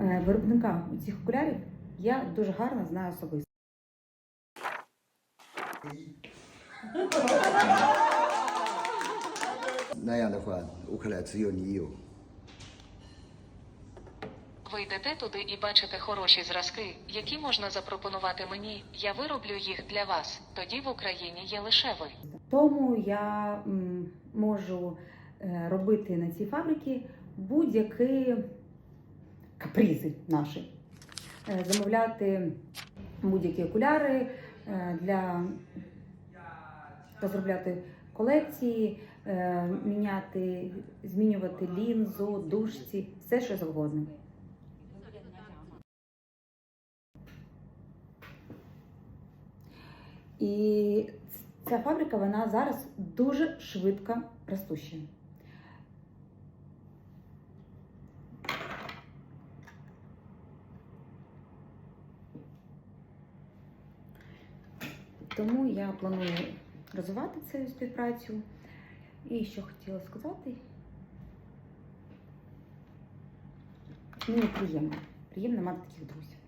Е, виробника цих окулярів я дуже гарно знаю особисто. На я Ви йдете туди і бачите хороші зразки, які можна запропонувати мені. Я вироблю їх для вас. Тоді в Україні є лише ви. Тому я можу е, робити на цій фабриці будь-який капризи наші. Е, Замовляти будь-які окуляри е, для розробляти колекції, е, міняти, змінювати лінзу, дужці, все що завгодно. І ця фабрика вона зараз дуже швидко ростуща. Тому я планую розвивати цю співпрацю. І що хотіла сказати. Мені приємно. Приємно мати таких друзів.